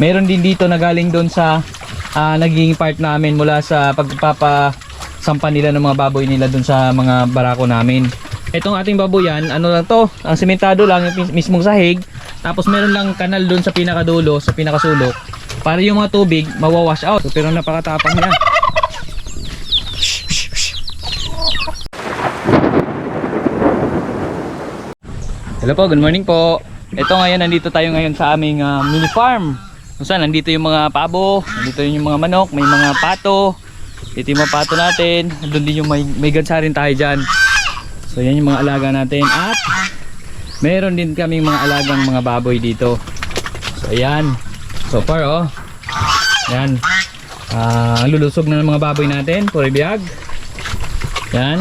Meron din dito na galing doon sa ah, naging part namin mula sa pagpapasampa nila ng mga baboy nila doon sa mga barako namin. Itong ating baboyan, ano lang to, ang sementado lang yung mis- mismong sahig. Tapos meron lang kanal doon sa pinakadulo, sa pinakasulok. Para yung mga tubig mawawash out. So, pero napakatapang niya. Hello po, good morning po. Ito ngayon, nandito tayo ngayon sa aming ah, mini farm. Kung saan, nandito yung mga pabo, nandito yung mga manok, may mga pato. Dito yung mga pato natin. Doon din yung may, may gansa rin tayo dyan. So yan yung mga alaga natin. At meron din kaming mga alagang mga baboy dito. So ayan. So far oh. Yan. Ah, lulusog na ng mga baboy natin. Puri biyag. Yan.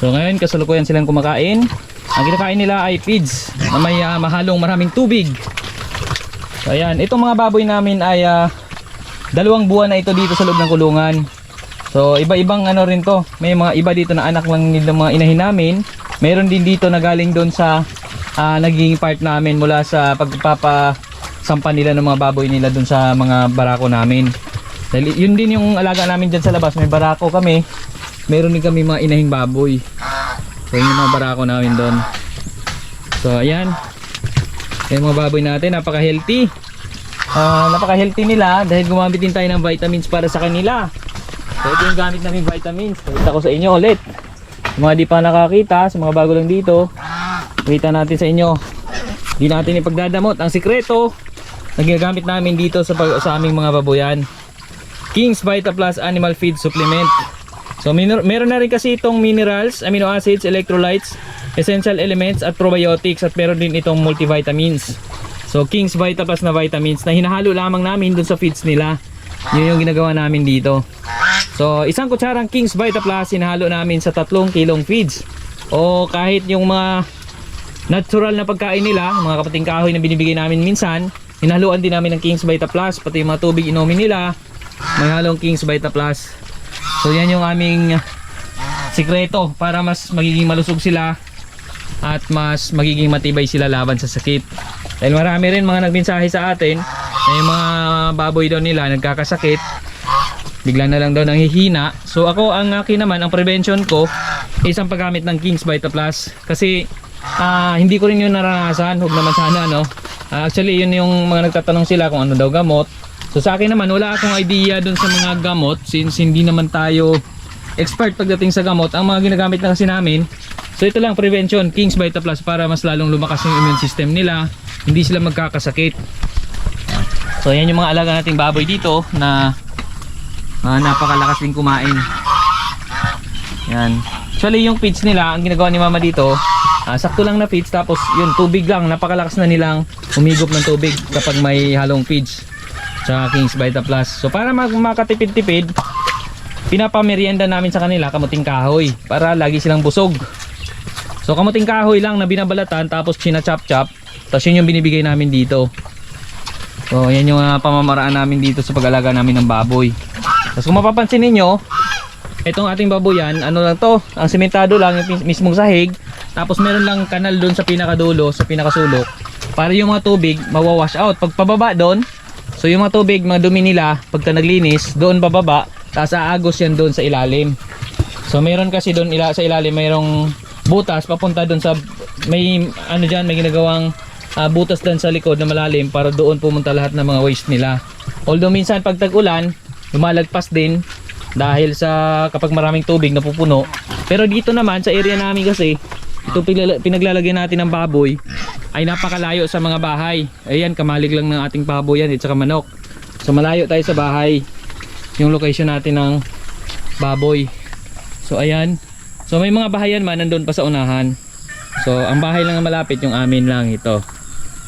So ngayon kasalukuyan silang kumakain. Ang kinakain nila ay feeds na may ah, mahalong maraming tubig. So ayan, itong mga baboy namin ay ah, dalawang buwan na ito dito sa loob ng kulungan. So iba-ibang ano rin to. May mga iba dito na anak lang ng mga inahin namin. Meron din dito na galing doon sa ah, naging part namin mula sa pagpapasampa nila ng mga baboy nila doon sa mga barako namin. Dahil yun din yung alaga namin dyan sa labas. May barako kami. Meron din kami mga inahing baboy. So yun yung mga barako namin doon. So ayan. Yung mga baboy natin, napaka-healthy. Ah, napaka-healthy nila dahil gumamit din tayo ng vitamins para sa kanila. So ito yung gamit namin vitamins. Pakita ko sa inyo ulit. Mga di pa nakakita, sa mga bago lang dito, kita natin sa inyo. Di natin ipagdadamot. Ang sikreto, na ginagamit namin dito sa, sa aming mga baboyan. King's Vita Plus Animal Feed Supplement. So meron na rin kasi itong minerals, amino acids, electrolytes, essential elements at probiotics at meron din itong multivitamins. So King's Vita Plus na vitamins na hinahalo lamang namin dun sa feeds nila. Yun yung ginagawa namin dito. So isang kutsarang King's Vita Plus hinahalo namin sa tatlong kilong feeds. O kahit yung mga natural na pagkain nila, mga kapating kahoy na binibigay namin minsan, hinaluan din namin ng King's Vita Plus, pati yung mga tubig inumin nila, may halong King's Vita Plus. So yan yung aming sikreto para mas magiging malusog sila at mas magiging matibay sila laban sa sakit. Dahil marami rin mga nagmensahe sa atin na yung mga baboy daw nila nagkakasakit bigla na lang daw nanghihina. So ako ang akin naman, ang prevention ko is ang paggamit ng King's Vita Plus kasi ah, hindi ko rin yun naranasan. Huwag naman sana no. Ah, actually yun yung mga nagtatanong sila kung ano daw gamot. So sa akin naman wala akong idea dun sa mga gamot since hindi naman tayo expert pagdating sa gamot. Ang mga ginagamit na kasi namin So ito lang prevention, King's Vita Plus para mas lalong lumakas yung immune system nila, hindi sila magkakasakit. So yan yung mga alaga nating baboy dito na ah, napakalakas din kumain. Yan. Actually yung feeds nila, ang ginagawa ni mama dito, ah, sakto lang na feeds tapos yun tubig lang, napakalakas na nilang umigop ng tubig kapag may halong feeds sa King's Vita Plus. So para mag makatipid-tipid, pinapamerienda namin sa kanila kamuting kahoy para lagi silang busog. So kamuting kahoy lang na binabalatan tapos china-chop-chop. Tapos yun yung binibigay namin dito. So yan yung ah, pamamaraan namin dito sa pag-alaga namin ng baboy. Tapos kung mapapansin ninyo, itong ating baboyan, ano lang to, ang sementado lang yung mis- mismong sahig. Tapos meron lang kanal doon sa pinakadulo, sa pinakasulok. Para yung mga tubig mawawash out. Pag pababa doon, so yung mga tubig, mga dumi nila, pagka naglinis, doon bababa, tapos aagos yan doon sa ilalim. So meron kasi doon ila sa ilalim mayroong butas papunta doon sa may ano diyan may ginagawang ah, butas doon sa likod na malalim para doon pumunta lahat ng mga waste nila. Although minsan pag tag-ulan, lumalagpas din dahil sa kapag maraming tubig napupuno. Pero dito naman sa area namin kasi ito pinaglalagyan natin ng baboy ay napakalayo sa mga bahay. Ayan, kamalig lang ng ating baboy yan at saka manok. So malayo tayo sa bahay yung location natin ng baboy. So ayan. So may mga bahayan man nandun pa sa unahan. So ang bahay lang na malapit yung amin lang ito.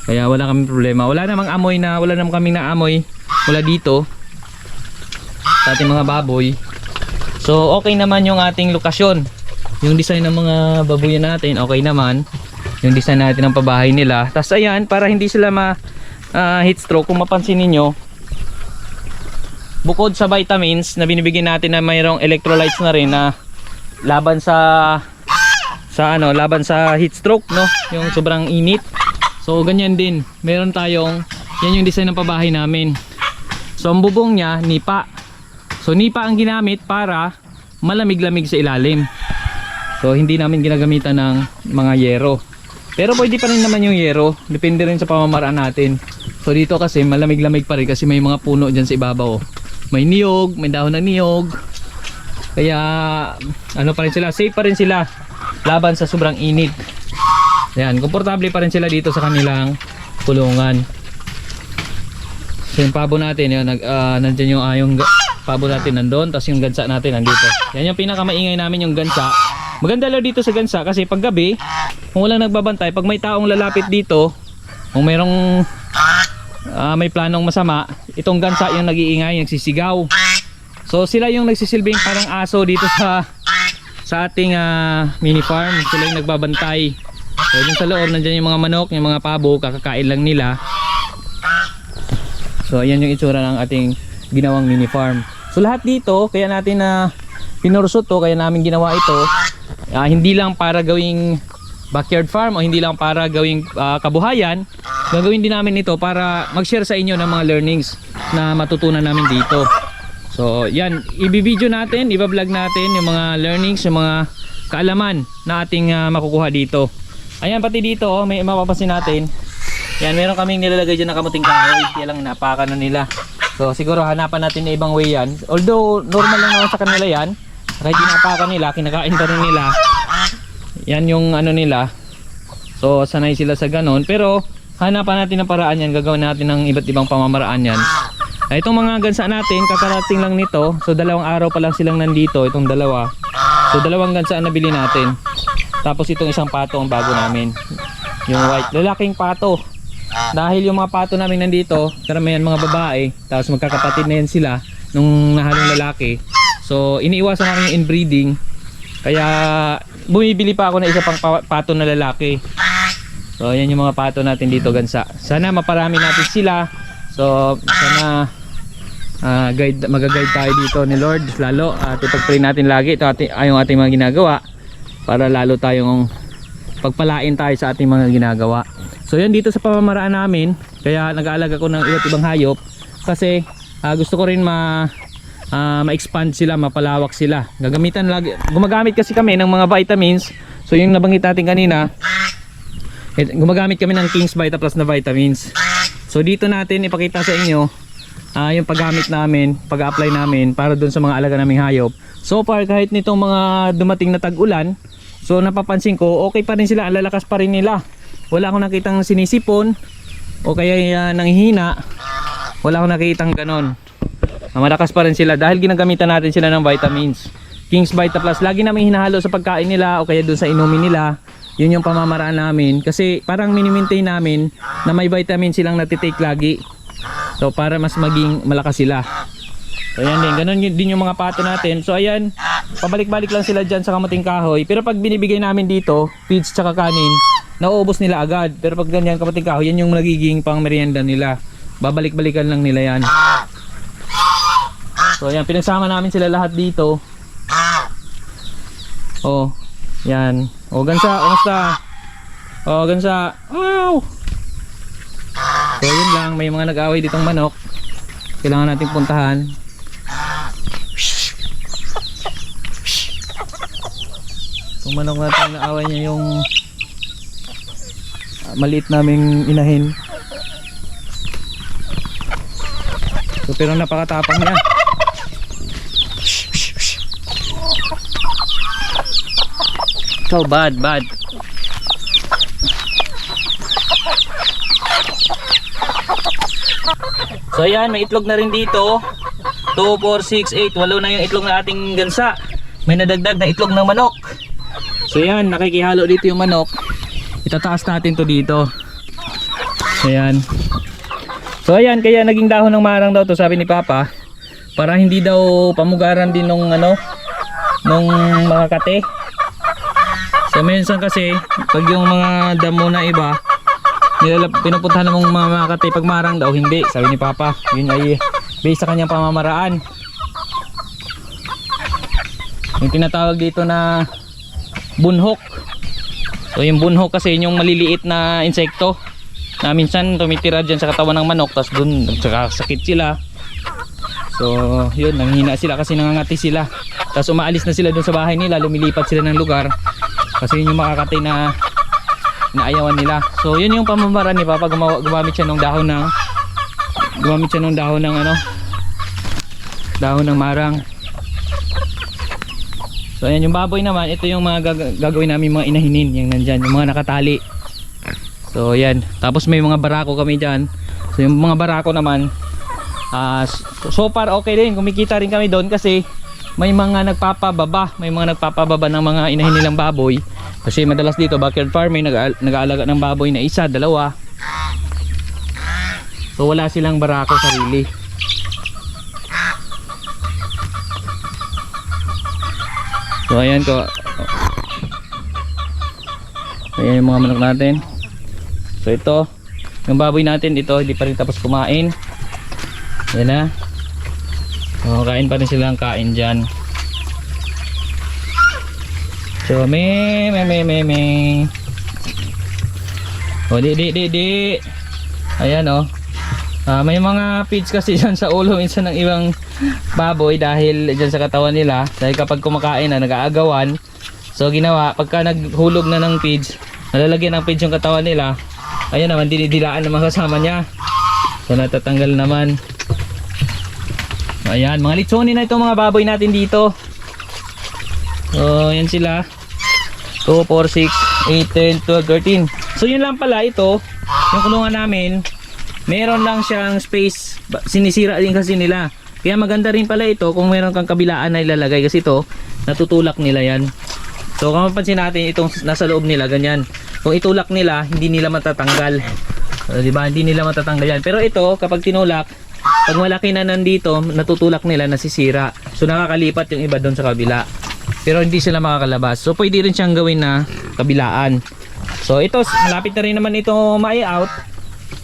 Kaya wala kaming problema. Wala namang amoy na wala namang kaming naamoy mula dito sa ating mga baboy. So okay naman yung ating lokasyon. Yung design ng mga baboyan natin okay naman. Yung design natin ng pabahay nila. Tapos ayan para hindi sila ma ah, heat stroke kung mapansin ninyo bukod sa vitamins na binibigyan natin na mayroong electrolytes na rin na laban sa sa ano, laban sa heat stroke, no? Yung sobrang init. So ganyan din. Meron tayong yan yung design ng pabahay namin. So ang bubong niya, nipa. So nipa ang ginamit para malamig-lamig sa ilalim. So hindi namin ginagamitan ng mga yero. Pero pwede pa rin naman yung yero. Depende rin sa pamamaraan natin. So dito kasi malamig-lamig pa rin kasi may mga puno dyan sa ibabaw. oh. May niyog, may dahon ng niyog. Kaya ano pa rin sila, safe pa rin sila laban sa sobrang init. Yan, komportable pa rin sila dito sa kanilang kulungan. So yung pabo natin, yun, nag, ah, nandyan yung ah, yung pabo natin nandun, tapos yung gansa natin nandito. Yan yung pinakamaingay namin yung gansa. Maganda lang dito sa gansa kasi pag gabi, kung walang nagbabantay, pag may taong lalapit dito, kung merong ah, may planong masama, itong gansa yung nag-iingay, nagsisigaw. So sila yung nagsisilbing parang aso dito sa sa ating ah, mini farm. Sila yung nagbabantay. So dun sa loob, nandyan yung mga manok, yung mga pabo, kakakain lang nila. So ayan yung itsura ng ating ginawang mini farm. So lahat dito, kaya natin na pinursot to, kaya namin ginawa ito, ah, hindi lang para gawing backyard farm o hindi lang para gawing ah, kabuhayan, gagawin din namin ito para mag-share sa inyo ng mga learnings na matutunan namin dito. So yan, ibibideo natin, ibablog natin yung mga learnings, yung mga kaalaman na ating ah, makukuha dito. Ayan, pati dito, oh, may mapapasin natin. Yan, meron kaming nilalagay dyan na kamuting kahoy. Yan lang napakan na nila. So siguro hanapan natin na ibang way yan. Although normal lang naman sa kanila yan. Kahit dinapakan nila, kinakain pa rin nila. Yan yung ano nila. So sanay sila sa ganon. Pero hanapan natin ng paraan yan. Gagawin natin ng iba't ibang pamamaraan yan. Ah, Itong mga gansa natin, kakarating lang nito. So dalawang araw pa lang silang nandito, itong dalawa. So dalawang gansa ang nabili natin. Tapos itong isang pato ang bago namin. Yung white, lalaking pato. Dahil yung mga pato namin nandito, karamihan mga babae, tapos magkakapatid na yan sila nung nahalong lalaki. So iniiwasan namin yung inbreeding. Kaya bumibili pa ako ng isa pang pa- pato na lalaki. So yan yung mga pato natin dito gansa. Sana maparami natin sila. So sana ah, guide mag-guide tayo dito ni Lord lalo at ipag-pray natin lagi ito ating yung ating mga ginagawa para lalo tayong pagpalain tayo sa ating mga ginagawa. So yan dito sa pamamaraan namin, kaya nag-aalaga ko ng iba't ibang hayop kasi ah, gusto ko rin ma ah, ma-expand sila, mapalawak sila. Gagamitan lagi, gumagamit kasi kami ng mga vitamins. So yung nabanggit natin kanina, eh, gumagamit kami ng King's Vita Plus na vitamins. So dito natin ipakita sa inyo ah, yung paggamit namin, pag-apply namin para dun sa mga alaga naming hayop. So far kahit nitong mga dumating na tag-ulan, so napapansin ko okay pa rin sila, lalakas pa rin nila. Wala akong nakitang sinisipon o kaya uh, nanghihina. Wala akong nakitang ganon. Malakas pa rin sila dahil ginagamitan natin sila ng vitamins. King's Vita Plus, lagi namin hinahalo sa pagkain nila o kaya dun sa inumin nila. Yun yung pamamaraan namin kasi parang mini-maintain namin na may vitamin silang natitake lagi. So para mas maging malakas sila. So ayan din, ganun din yung mga pato natin. So ayan, pabalik-balik lang sila dyan sa kamuting kahoy. Pero pag binibigay namin dito, feeds tsaka kanin, nauubos nila agad. Pero pag ganyan kamuting kahoy, yan yung nagiging pang merienda nila. Babalik-balikan lang nila yan. So ayan, pinagsama namin sila lahat dito. Oh, yan. Oh, gansa, kamusta? Oh, gansa. Wow! So yun lang, may mga nag-away ditong manok. Kailangan nating puntahan. Yung manok natin naaway niya yung ah, maliit naming inahin. So pero napakatapang niya. So bad, bad. So ayan, may itlog na rin dito. 2, 4, 6, 8, walo na yung itlog na ating gansa. May nadagdag na itlog ng manok. So ayan, nakikihalo dito yung manok. Itataas natin to dito. Ayan. So ayan, kaya naging dahon ng marang daw to sabi ni Papa. Para hindi daw pamugaran din nung ano, nung mga kate. So minsan kasi, pag yung mga damo na iba, nilala, pinupuntahan ng mga kate pag marang daw, hindi. Sabi ni Papa, yun ay based sa kanyang pamamaraan. Yung tinatawag dito na bunhok. So yung bunhok kasi yun yung maliliit na insekto na minsan tumitira dyan sa katawan ng manok tapos doon sakit sila so yun nanghina sila kasi nangangati sila tapos umaalis na sila doon sa bahay nila lumilipat sila ng lugar kasi yun yung makakatay na naayawan nila. So yun yung pamamaraan ni Papa. Gumawa, gumamit siya ng dahon ng gumamit siya ng dahon ng ano? Dahon ng marang. So ayan yung baboy naman ito yung mga gag- gagawin namin mga inahinin. Yung nandyan yung mga nakatali. So yan tapos may mga barako kami dyan. So yung mga barako naman ah, so far okay din. Kumikita rin kami doon kasi may mga nagpapababa may mga nagpapababa ng mga inahin nilang baboy. Kasi madalas dito backyard farming nag nag-aalaga ng baboy na isa, dalawa. So wala silang barako sarili. So ayan ko. Ayan yung mga manok natin. So ito. Yung baboy natin ito hindi pa rin tapos kumain. Yan na so kain pa rin silang kain dyan. So me me me me me. O di di di di. Ayan o Ah, may mga feeds kasi dyan sa ulo. Minsan ng ibang baboy dahil dyan sa katawan nila. Dahil kapag kumakain na nag-aagawan. So ginawa pagka naghulog na ng feeds nalalagyan ng feeds yung katawan nila. Ayun naman dinidilaan ng mga kasama niya. So natatanggal naman ayan mga litsonin na itong mga baboy natin dito. So yan sila. 2, 4, 6, 8, 10, 12, 13 so yun lang pala ito. Yung kulungan namin meron lang siyang space. Sinisira din kasi nila. Kaya maganda rin pala ito kung meron kang kabilaan na ilalagay kasi ito natutulak nila yan. So kung mapansin natin itong nasa loob nila ganyan. Kung itulak nila hindi nila matatanggal. So, di hindi nila matatanggal yan. Pero ito kapag tinulak pag malaki na nandito natutulak nila nasisira so nakakalipat yung iba doon sa kabila pero hindi sila makakalabas so pwede rin siyang gawin na kabilaan so ito malapit na rin naman ito ma-out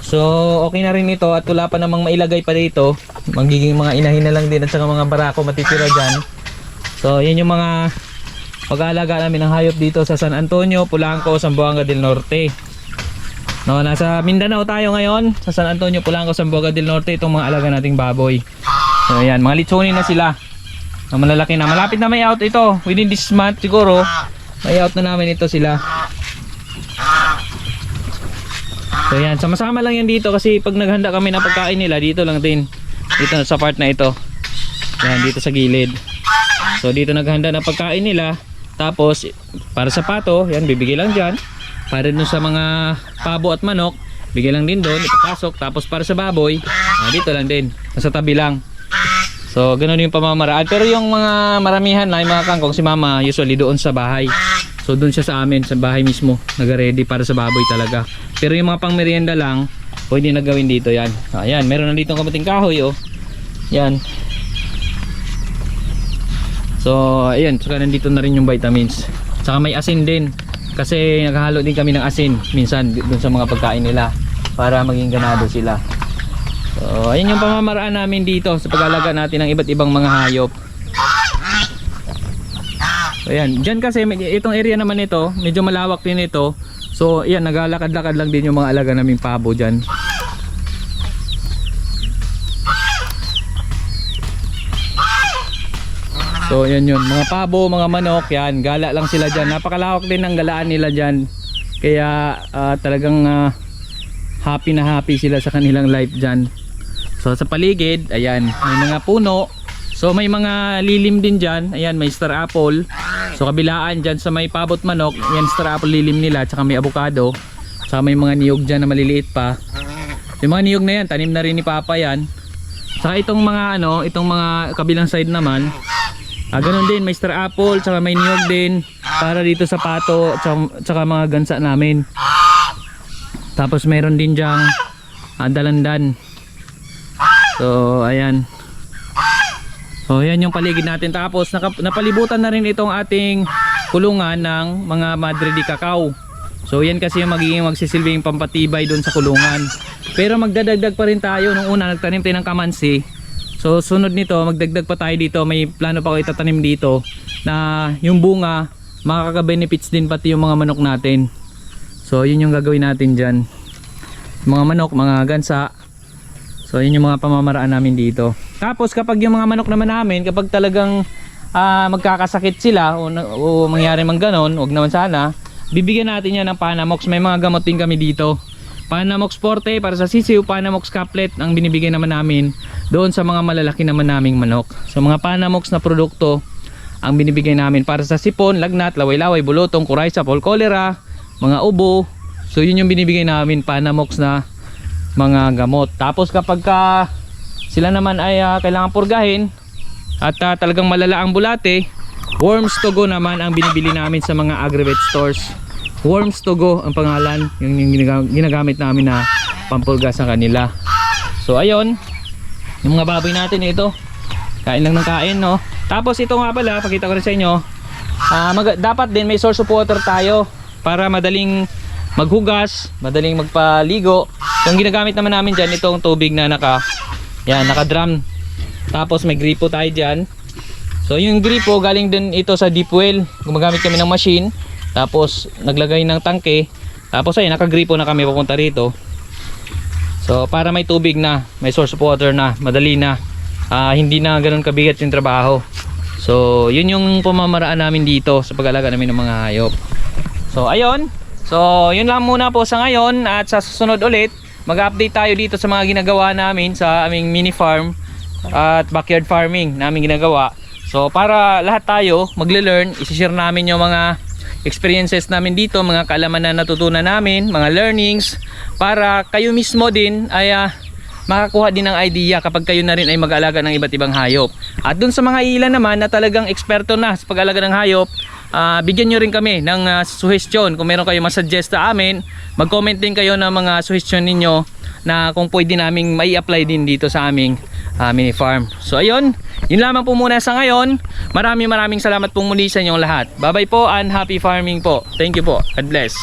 So, okay na rin ito at wala pa namang mailagay pa dito. Magiging mga inahin na lang din at saka mga barako matitira dyan. So, yan yung mga pag-aalaga namin ng hayop dito sa San Antonio, Pulanco, Zamboanga del Norte. No, nasa Mindanao tayo ngayon, sa San Antonio, Pulanco, Zamboanga del Norte, itong mga alaga nating baboy. So, ayan, mga litsunin na sila. Na malalaki na. Malapit na may out ito. Within this month siguro, may out na namin ito sila. So yan, sama-sama lang yan dito kasi pag naghanda kami ng pagkain nila, dito lang din. Dito sa part na ito. Yan, dito sa gilid. So dito naghanda ng pagkain nila. Tapos, para sa pato, yan, bibigay lang dyan. Para dun sa mga pabo at manok, bigay lang din doon, ipapasok. Tapos para sa baboy, ah, dito lang din. Nasa tabi lang. So, ganun yung pamamaraan. Pero yung mga maramihan na, yung mga kangkong, si mama usually doon sa bahay. So, doon siya sa amin, sa bahay mismo. Nag-ready para sa baboy talaga. Pero yung mga pang merienda lang, pwede na gawin dito yan. Ayan, meron na dito kamating kahoy, oh. Yan. So, ayun. Saka nandito na rin yung vitamins. Saka may asin din. Kasi naghahalo din kami ng asin minsan doon sa mga pagkain nila para maging ganado sila. So, ayun yung pamamaraan namin dito sa pag-alaga natin ng iba't ibang mga hayop. So, ayan. Diyan kasi, itong area naman ito, medyo malawak din ito. So, ayan, naglalakad-lakad lang din yung mga alaga naming pabo dyan. So, yan yun. Mga pabo, mga manok, yan. Gala lang sila dyan. Napakalawak din ng galaan nila dyan. Kaya, ah, talagang ah, happy na happy sila sa kanilang life dyan. So sa paligid, ayan, may mga puno. So may mga lilim din dyan. Ayan, may star apple. So kabilaan dyan sa may pabot manok, yan star apple lilim nila, tsaka may avocado. Tsaka may mga niyog dyan na maliliit pa. Yung mga niyog na yan, tanim na rin ni Papa yan. Tsaka itong mga ano, itong mga kabilang side naman, ah, ganun din, may star apple, tsaka may niyog din para dito sa pato, tsaka, tsaka mga gansa namin. Tapos meron din dyang ah, dalandan. So, ayan. So, ayan yung paligid natin. Tapos, napalibutan na rin itong ating kulungan ng mga Madre di Cacao. So, yan kasi yung magiging magsisilbing pampatibay doon sa kulungan. Pero magdadagdag pa rin tayo. Nung una, nagtanim tayo ng kamansi. So, sunod nito, magdagdag pa tayo dito. May plano pa ako itatanim dito na yung bunga, makaka-benefits din pati yung mga manok natin. So, yun yung gagawin natin dyan. mga manok, mga gansa. So yun yung mga pamamaraan namin dito. Tapos kapag yung mga manok naman namin, kapag talagang ah, magkakasakit sila o, o mangyari man ganon, wag naman sana, bibigyan natin yan ng Panamox. May mga gamot din kami dito. Panamox Forte para sa sisiw, Panamox Caplet ang binibigay naman namin doon sa mga malalaki naman naming manok. So mga Panamox na produkto ang binibigay namin para sa sipon, lagnat, laway-laway, bulotong, kuraysa, pol cholera, mga ubo. So yun yung binibigay namin Panamox na mga gamot. Tapos kapag ka sila naman ay ah, kailangan purgahin at ah, talagang malala ang bulate, Worms to go naman ang binibili namin sa mga agrivet stores. Worms to go ang pangalan, yung, yung ginaga- ginagamit namin na pampurga sa kanila. So ayun, yung mga baboy natin ito, kain lang ng kain no. Tapos ito nga pala, pakita ko rin sa inyo, ah, mag- dapat din may source of water tayo para madaling maghugas, madaling magpaligo. Ang ginagamit naman namin dyan, itong tubig na naka, yan, naka drum. Tapos may gripo tayo dyan. So yung gripo galing din ito sa deep well. Gumagamit kami ng machine. Tapos naglagay ng tangke. Tapos ay nakagripo na kami papunta rito. So para may tubig na, may source of water na, madali na. Ah, hindi na ganoon kabigat yung trabaho. So yun yung pamamaraan namin dito sa pag-alaga namin ng mga hayop. So ayun. So yun lang muna po sa ngayon at sa susunod ulit mag-update tayo dito sa mga ginagawa namin sa aming mini farm at backyard farming namin ginagawa. So para lahat tayo magle-learn, isi-share namin yung mga experiences namin dito, mga kaalaman na natutunan namin, mga learnings para kayo mismo din ay ah, makakuha din ng idea kapag kayo na rin ay mag-alaga ng iba't ibang hayop. At dun sa mga ilan naman na talagang eksperto na sa pag-alaga ng hayop, ah, bigyan nyo rin kami ng ah, suggestion. Kung meron kayo masuggest sa amin, mag-comment din kayo ng mga suggestion ninyo na kung pwede naming mai apply din dito sa aming ah, mini farm. So ayun, yun lamang po muna sa ngayon. Maraming maraming salamat pong muli sa inyong lahat. Bye bye po and happy farming po. Thank you po. God bless.